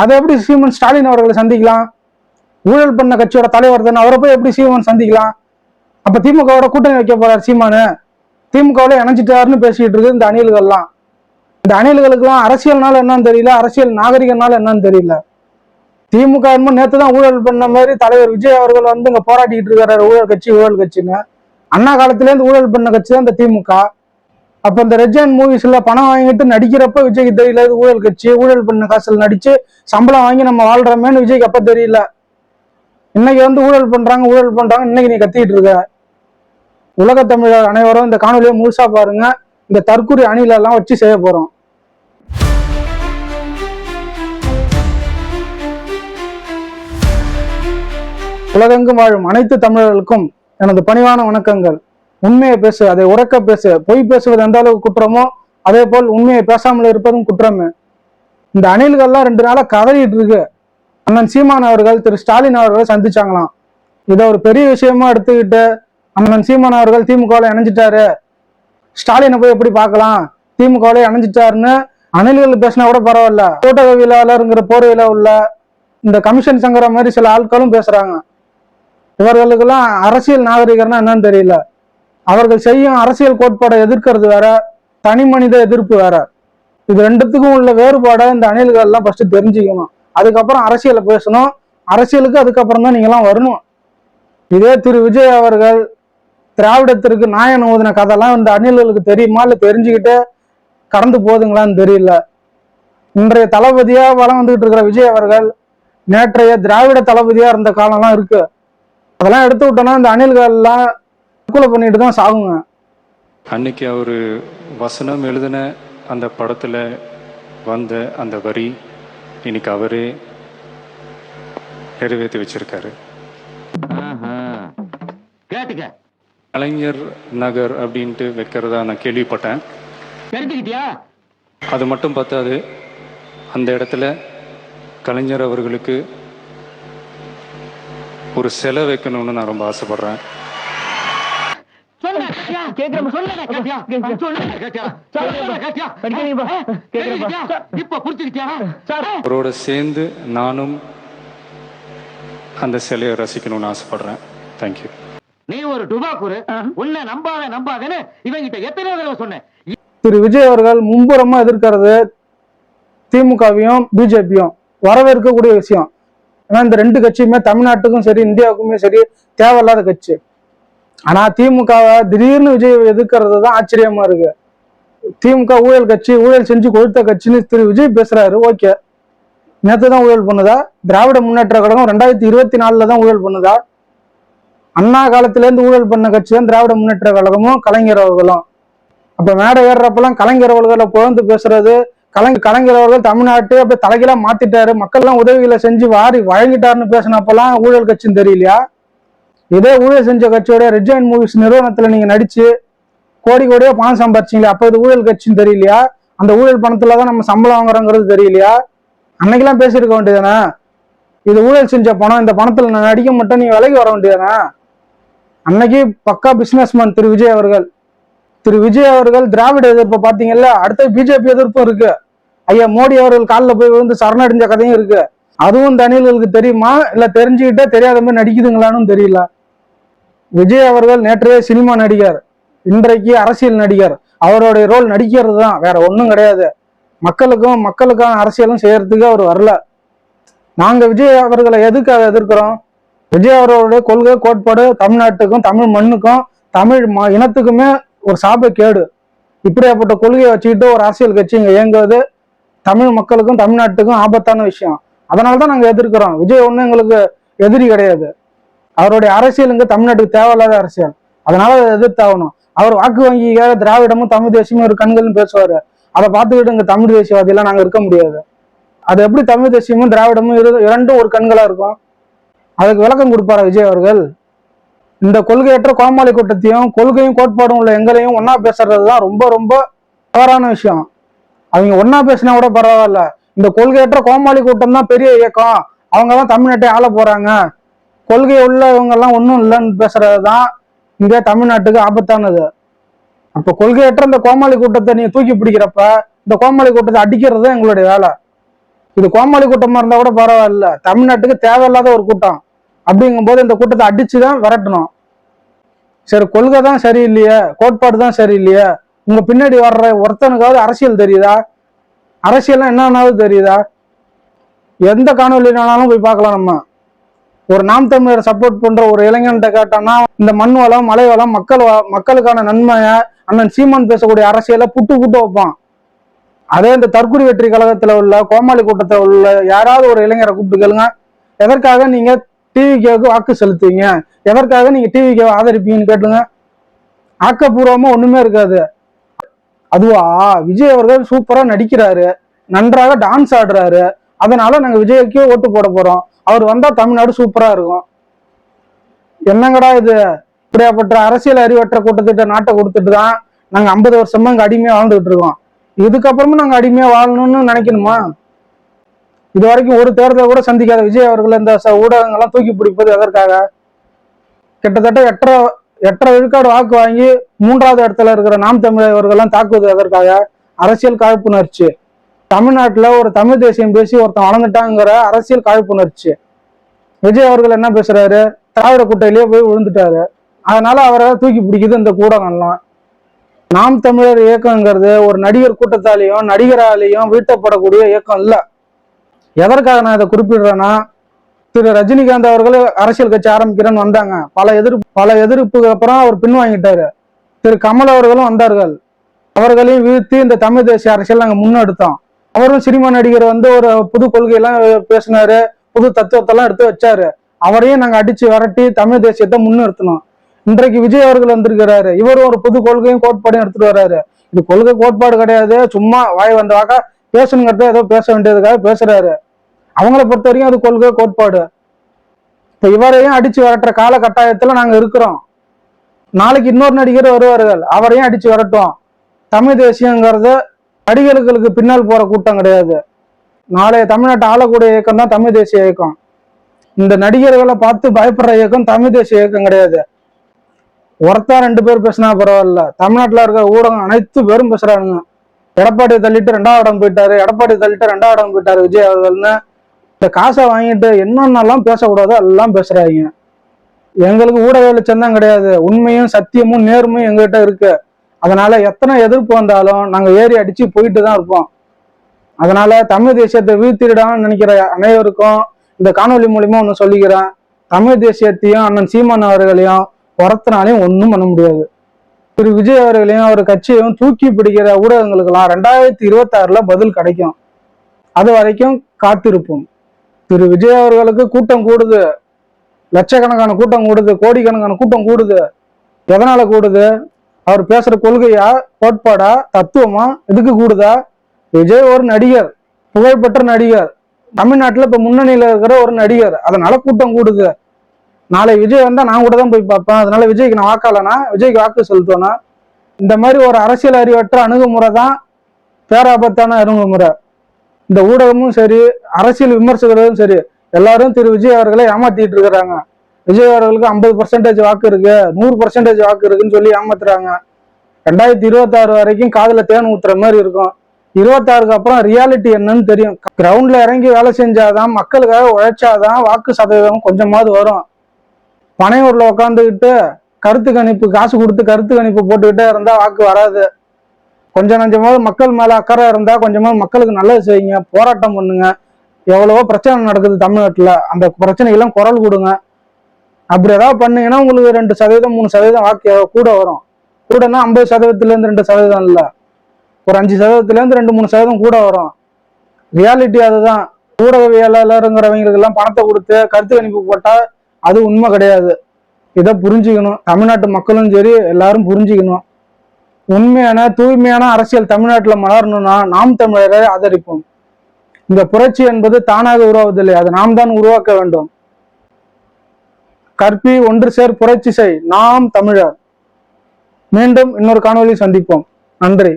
அதை எப்படி சீமன் ஸ்டாலின் அவர்களை சந்திக்கலாம்? ஊழல் பண்ண கட்சியோட தலைவர் தானே அவரை போய் எப்படி சீமன் சந்திக்கலாம்? அப்ப திமுகவோட கூட்டணி வைக்க போறார் சீமானு. திமுகவோட இணைஞ்சிட்டாருன்னு பேசிக்கிட்டு இருக்கு இந்த அணில்கள்லாம். இந்த அணில்களுக்கெல்லாம் அரசியல்னால என்னன்னு தெரியல அரசியல் நாகரிகனால என்னன்னு தெரியல. திமுக என்னமோ நேற்று தான் ஊழல் பண்ண மாதிரி தலைவர் விஜய் அவர்கள் வந்து இங்க போராட்டிக்கிட்டு இருக்காரு ஊழல் கட்சி ஊழல் கட்சின்னு. அண்ணா காலத்திலேருந்து ஊழல் பண்ண கட்சி தான் இந்த திமுக. அப்ப இந்த ரெஜன் மூவிஸ்ல பணம் வாங்கிட்டு நடிக்கிறப்ப விஜய்க்கு தெரியல இது ஊழல் கட்சி ஊழல் பண்ண காசில் நடிச்சு சம்பளம் வாங்கி நம்ம வாழ்றோமேன்னு விஜய்க்கு அப்ப தெரியல. இன்னைக்கு வந்து ஊழல் பண்றாங்க ஊழல் பண்றாங்க இன்னைக்கு நீ கத்திட்டு இருக்க. உலக தமிழர் அனைவரும் இந்த காணொலியை முழுசா பாருங்க. இந்த தற்கொலை அணில எல்லாம் வச்சு செய்ய போறோம். உலகெங்கும் வாழும் அனைத்து தமிழர்களுக்கும் எனது பணிவான வணக்கங்கள். உண்மையை பேசு அதை உறக்க பேசு. பொய் பேசுவது எந்த அளவுக்கு குற்றமோ அதே போல் உண்மையை பேசாமல் இருப்பதும் குற்றமே. இந்த அணில்கள்லாம் ரெண்டு நாளா கதறிட்டு இருக்கு. அண்ணன் சீமான் அவர்கள் திரு ஸ்டாலின் அவர்கள் சந்திச்சாங்களாம். இதை ஒரு பெரிய விஷயமா எடுத்துக்கிட்டு அண்ணன் சீமான் அவர்கள் திமுகவில் இணைஞ்சிட்டாரு. ஸ்டாலினை போய் எப்படி பார்க்கலாம்? திமுகவில் இணைஞ்சிட்டாருன்னு அணில்கள் பேசினா கூட பரவாயில்ல. ஊடகவியலாளருங்கிற போர்வையில உள்ள இந்த கமிஷன் சங்கர மாதிரி சில ஆட்களும் பேசுறாங்க. இவர்களுக்கெல்லாம் அரசியல் நாகரிகர்னா என்னன்னு தெரியல. அவர்கள் செய்யும் அரசியல் கோட்பாடை எதிர்க்கிறது வேற தனி மனித எதிர்ப்பு வேற. இது ரெண்டுத்துக்கும் உள்ள வேறுபாடை இந்த அணில்கள் எல்லாம் ஃபர்ஸ்ட் தெரிஞ்சுக்கணும். அதுக்கப்புறம் அரசியலை பேசணும். அரசியலுக்கு அதுக்கப்புறம் தான் நீங்களாம் வரணும். இதே திரு விஜய் அவர்கள் திராவிடத்திற்கு நாயன் ஊதின கதைலாம் இந்த அணில்களுக்கு தெரியுமா இல்லை தெரிஞ்சுக்கிட்டு கடந்து போகுதுங்களான்னு தெரியல. இன்றைய தளபதியா வளம் வந்துகிட்டு இருக்கிற விஜய் அவர்கள் நேற்றைய திராவிட தளபதியா இருந்த காலம்லாம் இருக்கு. அதெல்லாம் எடுத்து விட்டோம்னா இந்த அணில்கள்லாம் தற்கொலை பண்ணிட்டு தான் சாகுங்க. அன்னைக்கு அவர் வசனம் எழுதின அந்த படத்தில் வந்த அந்த வரி இன்னைக்கு அவரே நிறைவேற்றி வச்சிருக்காரு. கேட்டுக்க. கலைஞர் நகர் அப்படின்ட்டு வைக்கிறதா நான் கேள்விப்பட்டேன். தெரிஞ்சுக்கிட்டியா? அது மட்டும் பார்த்தாது அந்த இடத்துல கலைஞர் அவர்களுக்கு ஒரு சிலை வைக்கணும்னு நான் ரொம்ப ஆசைப்படுறேன்? கேக்குறேன், கேட்டியா? கேட்டியா? கேட்டியா? இப்ப புரிஞ்சுக்கிட்டியா? அவரோட சேர்ந்து நானும் அந்த சிலையை ரசிக்கணும்னு ஆசைப்படுறேன். தேங்க்யூ நீ ஒரு டுபாக்கூரு உன்னை நம்பாத நம்பாதேன்னு இவங்கிட்ட எத்தனை தடவை சொன்னேன். திரு விஜய் அவர்கள் மும்புறமா எதிர்க்கிறது திமுகவையும் பிஜேபியும். வரவேற்கக்கூடிய விஷயம். ஏன்னா இந்த ரெண்டு கட்சியுமே தமிழ்நாட்டுக்கும் சரி இந்தியாவுக்குமே சரி தேவையில்லாத கட்சி. ஆனா திமுகவை திடீர்னு விஜய் எதிர்க்கிறது தான் ஆச்சரியமா இருக்கு. திமுக ஊழல் கட்சி ஊழல் செஞ்சு கொழுத்த கட்சின்னு திரு விஜய் பேசுறாரு ஓகே. நேற்று தான் ஊழல் பண்ணுதா? திராவிட முன்னேற்ற கழகம் ரெண்டாயிரத்தி இருபத்தி நாலுல தான் ஊழல் பண்ணுதா? அண்ணா காலத்திலேருந்து ஊழல் பண்ண கட்சி தான் திராவிட முன்னேற்ற கழகமும் கலைஞர் அவர்களும். அப்ப மேடை ஏறுறப்பெல்லாம் கலைஞர் அவர்களை புகழ்ந்து பேசுறது கலைஞர் கலைஞர் அவர்கள் தமிழ்நாட்டு அப்படியே தலைகீழா மாத்திட்டாரு. மக்கள்லாம் உதவிகளை செஞ்சு வாரி வழங்கிட்டாருன்னு பேசினப்பெல்லாம் ஊழல் கட்சின்னு தெரியலையா? இதே ஊழல் செஞ்ச கட்சியோட ரெஜைன் மூவிஸ் நிறுவனத்துல நீங்க நடிச்சு கோடி கோடியா பணம் சம்பாரிச்சீங்களே அப்ப இது ஊழல் கட்சின்னு தெரியலையா? அந்த ஊழல் பணத்துல தான் நம்ம சம்பளம் வாங்குறோங்கிறது தெரியலையா? அன்னைக்கெல்லாம் பேசியிருக்க வேண்டியதானே இது ஊழல் செஞ்ச பணம் இந்த பணத்துல நான் நடிக்க மட்டும் நீ விலைக்கு வர வேண்டியதானே அன்னைக்கு பக்கா பிசினஸ்மேன் திரு விஜய் அவர்கள். திரு விஜய் அவர்கள் திராவிட எதிர்ப்பை பாத்தீங்கல்ல அடுத்த பிஜேபி எதிர்ப்பும் இருக்கு. ஐயா மோடி அவர்கள் காலில் போய் விழுந்து சரணடைஞ்ச கதையும் இருக்கு. அதுவும் தனியல்களுக்கு தெரியுமா? இல்ல தெரிஞ்சுக்கிட்டே தெரியாத மாதிரி நடிக்குதுங்களான்னு தெரியல. விஜய் அவர்கள் நேற்றைய சினிமா நடிகர் இன்றைக்கு அரசியல் நடிகர். அவருடைய ரோல் நடிக்கிறது தான் வேற ஒன்றும் கிடையாது. மக்களுக்கும் மக்களுக்கான அரசியலும் செய்யறதுக்கு அவர் வரல. நாங்க விஜய் அவர்களை எதுக்காக எதிர்க்கிறோம்? விஜய் அவர்களுடைய கொள்கை கோட்பாடு தமிழ்நாட்டுக்கும் தமிழ் மண்ணுக்கும் தமிழ் ம- இனத்துக்குமே ஒரு சாப கேடு. இப்படியாப்பட்ட கொள்கையை வச்சுக்கிட்டு ஒரு அரசியல் கட்சி இங்க இயங்குவது தமிழ் மக்களுக்கும் தமிழ்நாட்டுக்கும் ஆபத்தான விஷயம். அதனால தான் நாங்கள் எதிர்க்கிறோம். விஜய் ஒன்றும் எங்களுக்கு எதிரி கிடையாது. அவருடைய அரசியல் இங்க தமிழ்நாட்டுக்கு தேவையில்லாத அரசியல். அதனால அதை எதிர்த்தாகணும். அவர் வாக்கு வங்கிக்காக திராவிடமும் தமிழ் தேசியமும் ஒரு கண்கள்னு பேசுவாரு. அதை பார்த்துக்கிட்டு இங்க தமிழ் தேசியவாதியெல்லாம் நாங்க இருக்க முடியாது. அது எப்படி தமிழ் தேசியமும் திராவிடமும் இரு- இரண்டும் ஒரு கண்களா இருக்கும்? அதுக்கு விளக்கம் கொடுப்பாரா விஜய் அவர்கள்? இந்த கொள்கையற்ற கோமாளி கூட்டத்தையும் கொள்கையும் கோட்பாடும் உள்ள எங்களையும் ஒன்னா பேசுறது தான் ரொம்ப ரொம்ப தவறான விஷயம். அவங்க ஒன்னா பேசினா கூட பரவாயில்ல. இந்த கொள்கையற்ற கோமாளி கூட்டம் தான் பெரிய இயக்கம். அவங்க தான் தமிழ்நாட்டை ஆள போறாங்க. கொள்கை உள்ளவங்க எல்லாம் ஒன்றும் இல்லைன்னு பேசுறது தான் இங்க தமிழ்நாட்டுக்கு ஆபத்தானது. அப்ப கொள்கையற்ற இந்த கோமாளி கூட்டத்தை நீங்க தூக்கி பிடிக்கிறப்ப இந்த கோமாளி கூட்டத்தை அடிக்கிறது தான் எங்களுடைய வேலை. இது கோமாளி கூட்டமா இருந்தா கூட பரவாயில்ல. தமிழ்நாட்டுக்கு தேவையில்லாத ஒரு கூட்டம். அப்படிங்கும்போது இந்த கூட்டத்தை அடிச்சு தான் விரட்டணும். சரி கொள்கை தான் சரியில்லையே கோட்பாடு தான் சரியில்லையே உங்க பின்னாடி வர்ற ஒருத்தனுக்காவது அரசியல் தெரியுதா? அரசியல்லாம் என்னன்னாவது தெரியுதா? எந்த காணொலினாலும் போய் பார்க்கலாம் நம்ம. ஒரு நாம் தமிழர் சப்போர்ட் பண்ற ஒரு இளைஞன்ட்ட கேட்டோம்னா இந்த மண் வளம் மலை வளம் மக்கள் வ- மக்களுக்கான நன்மையை அண்ணன் சீமான் பேசக்கூடிய அரசியலை புட்டு புட்டு வைப்பான். அதே இந்த தற்குறி வெற்றி கழகத்துல உள்ள கோமாளி கூட்டத்தில் உள்ள யாராவது ஒரு இளைஞரை கூப்பிட்டு கேளுங்க. எதற்காக நீங்க டிவிகேவுக்கு வாக்கு செலுத்துவீங்க? எதற்காக நீங்க டிவிகேவை ஆதரிப்பீங்கன்னு கேட்டுங்க ஆக்கப்பூர்வமா ஒண்ணுமே இருக்காது. அதுவா? விஜய் அவர்கள் சூப்பரா நடிக்கிறாரு. நன்றாக டான்ஸ் ஆடுறாரு. அதனால நாங்க விஜய்க்கே ஓட்டு போட போறோம். அவர் வந்தா தமிழ்நாடு சூப்பரா இருக்கும். என்னங்கடா இது? இப்படியாப்பட்ட அரசியல் அறிவற்ற கூட்டத்திட்ட நாட்டை கொடுத்துட்டு தான் நாங்க ஐம்பது வருஷமா இங்க அடிமையா வாழ்ந்துகிட்டு இருக்கோம். இதுக்கப்புறமும் நாங்க அடிமையா வாழணும்னு நினைக்கணுமா? இது வரைக்கும் ஒரு தேர்தலை கூட சந்திக்காத விஜய் அவர்கள் இந்த ஊடகங்கள்லாம் தூக்கி பிடிப்பது எதற்காக? கிட்டத்தட்ட எட்டரை எட்டரை விழுக்காடு வாக்கு வாங்கி மூன்றாவது இடத்துல இருக்கிற நாம் தமிழர்கள்லாம் தாக்குவது எதற்காக? அரசியல் காழ்ப்புணர்ச்சி. தமிழ்நாட்டில் ஒரு தமிழ் தேசியம் பேசி ஒருத்தன் வளர்ந்துட்டாங்கிற அரசியல் காழ்ப்புணர்ச்சி. விஜய் அவர்கள் என்ன பேசுறாரு? திராவிட கூட்டையிலேயே போய் விழுந்துட்டாரு. அதனால அவரை தூக்கி பிடிக்குது இந்த கூடங்கள்லாம் நாம் தமிழர் இயக்கங்கிறது ஒரு நடிகர் கூட்டத்தாலையும் நடிகராலேயும் வீழ்த்தப்படக்கூடிய இயக்கம் இல்லை. எதற்காக நான் இதை குறிப்பிடுறேன்னா திரு ரஜினிகாந்த் அவர்கள் அரசியல் கட்சி ஆரம்பிக்கிறேன்னு வந்தாங்க. பல எதிர்ப்பு பல எதிர்ப்புக்கு அப்புறம் அவர் பின்வாங்கிட்டாரு. திரு கமல் அவர்களும் வந்தார்கள். அவர்களையும் வீழ்த்தி இந்த தமிழ் தேசிய அரசியல் நாங்கள் முன்னெடுத்தோம். அவரும் சினிமா நடிகர் வந்து ஒரு புது கொள்கையெல்லாம் பேசினாரு. புது தத்துவத்தெல்லாம் எடுத்து வச்சாரு. அவரையும் நாங்க அடிச்சு விரட்டி தமிழ் தேசியத்தை முன்னிறுத்தணும். இன்றைக்கு விஜய் அவர்கள் வந்திருக்கிறாரு. இவரும் ஒரு புது கொள்கையும் கோட்பாடையும் எடுத்துட்டு வர்றாரு இது கொள்கை கோட்பாடு கிடையாது. சும்மா வாய் வந்தவாக்கா பேசணுங்கிறத ஏதோ பேச வேண்டியதுக்காக பேசுறாரு. அவங்கள பொறுத்த வரைக்கும் அது கொள்கை கோட்பாடு. இப்ப இவரையும் அடிச்சு விரட்டுற கால கட்டாயத்துல நாங்க இருக்கிறோம். நாளைக்கு இன்னொரு நடிகர் வருவார்கள். அவரையும் அடிச்சு விரட்டும் தமிழ் தேசியங்கிறது நடிகர்களுக்கு பின்னால் போற கூட்டம் கிடையாது. நாளைய தமிழ்நாட்டை ஆளக்கூடிய இயக்கம் தான் தமிழ் தேசிய இயக்கம். இந்த நடிகர்களை பார்த்து பயப்படுற இயக்கம் தமிழ் தேசிய இயக்கம் கிடையாது. ஒருத்தா ரெண்டு பேர் பேசினா பரவாயில்ல. தமிழ்நாட்டில் இருக்கிற ஊடகம் அனைத்து பேரும் பேசுறாங்க எடப்பாடி தள்ளிட்டு ரெண்டாவது இடம் போயிட்டாரு எடப்பாடி தள்ளிட்டு ரெண்டாவது இடம் போயிட்டாரு விஜய் அவர்கள்னு இந்த காசை வாங்கிட்டு என்னென்னலாம் பேசக்கூடாதோ எல்லாம் பேசுறாங்க. எங்களுக்கு ஊடக வெளிச்சம் தான் கிடையாது. உண்மையும் சத்தியமும் நேர்மையும் எங்ககிட்ட இருக்கு. அதனால எத்தனை எதிர்ப்பு வந்தாலும் நாங்கள் ஏறி அடிச்சு போயிட்டு தான் இருப்போம். அதனால தமிழ் தேசியத்தை வீழ்த்திடான்னு நினைக்கிற அனைவருக்கும் இந்த காணொலி மூலியமா ஒன்று சொல்லிக்கிறேன். தமிழ் தேசியத்தையும் அண்ணன் சீமான் அவர்களையும் உரத்தினாலையும் ஒன்றும் பண்ண முடியாது. திரு விஜய் அவர்களையும் அவர் கட்சியையும் தூக்கி பிடிக்கிற ஊடகங்களுக்கெல்லாம் ரெண்டாயிரத்தி இருபத்தாறுல பதில் கிடைக்கும். அது வரைக்கும் காத்திருப்போம். திரு விஜய் அவர்களுக்கு கூட்டம் கூடுது. லட்சக்கணக்கான கூட்டம் கூடுது கோடிக்கணக்கான கூட்டம் கூடுது. எதனால கூடுது? அவர் பேசுற கொள்கையா கோட்பாடா தத்துவமா எதுக்கு கூடுதா? விஜய் ஒரு நடிகர் புகழ்பெற்ற நடிகர். தமிழ்நாட்டுல இப்ப முன்னணியில இருக்கிற ஒரு நடிகர். அதனால கூட்டம் கூடுது. நாளை விஜய் வந்தா நான் கூட தான் போய் பார்ப்பேன். அதனால விஜய்க்கு நான் வாக்காளனா விஜய்க்கு வாக்கு செலுத்தோனா இந்த மாதிரி ஒரு அரசியல் அறிவற்ற அணுகுமுறை தான் பேராபத்தான அணுகுமுறை. இந்த ஊடகமும் சரி அரசியல் விமர்சகர்களும் சரி எல்லாரும் திரு. விஜய் அவர்களை ஏமாத்திட்டு இருக்கிறாங்க. விஜய் அவர்களுக்கு ஐம்பது பர்சன்டேஜ் வாக்கு இருக்கு. நூறு பர்சன்டேஜ் வாக்கு இருக்குன்னு சொல்லி ஏமாத்துறாங்க. ரெண்டாயிரத்தி இருபத்தாறு வரைக்கும் காதில் தேன் ஊத்துற மாதிரி இருக்கும். இருபத்தாறுக்கு அப்புறம் ரியாலிட்டி என்னன்னு தெரியும். கிரவுண்ட்ல இறங்கி வேலை செஞ்சாதான் மக்களுக்காக உழைச்சாதான் வாக்கு சதவீதம் கொஞ்சமாவது வரும். பனையூர்ல உட்காந்துக்கிட்டு கருத்து கணிப்பு காசு கொடுத்து கருத்து கணிப்பு போட்டுக்கிட்டே இருந்தா வாக்கு வராது. கொஞ்சம் நஞ்சமாவது மக்கள் மேல அக்கறை இருந்தா கொஞ்சமாவது மக்களுக்கு நல்லது செய்யுங்க. போராட்டம் பண்ணுங்க. எவ்வளவோ பிரச்சனை நடக்குது தமிழ்நாட்டுல. அந்த பிரச்சனைகள்லாம் குரல் கொடுங்க. அப்படி ஏதாவது பண்ணீங்கன்னா உங்களுக்கு ரெண்டு சதவீதம் மூணு சதவீதம் வாக்கு கூட வரும். கூடனா ஐம்பது சதவீதத்துலேருந்து ரெண்டு சதவீதம் இல்லை. ஒரு அஞ்சு சதவீதத்துலேருந்து ரெண்டு மூணு சதவீதம் கூட வரும். ரியாலிட்டி அதுதான். ஊடகவியலாளருங்கிறவங்களுக்கெல்லாம் பணத்தை கொடுத்து கருத்து கணிப்பு போட்டால் அது உண்மை கிடையாது. இதை புரிஞ்சுக்கணும். தமிழ்நாட்டு மக்களும் சரி எல்லாரும் புரிஞ்சுக்கணும். உண்மையான தூய்மையான அரசியல் தமிழ்நாட்டில் மலரணும்னா நாம் தமிழரை ஆதரிப்போம். இந்த புரட்சி என்பது தானாக உருவாவதில்லை. அதை நாம் தான் உருவாக்க வேண்டும். கற்பி ஒன்று சேர் புரட்சி செய். நாம் தமிழர். மீண்டும் இன்னொரு காணொலி சந்திப்போம். நன்றி.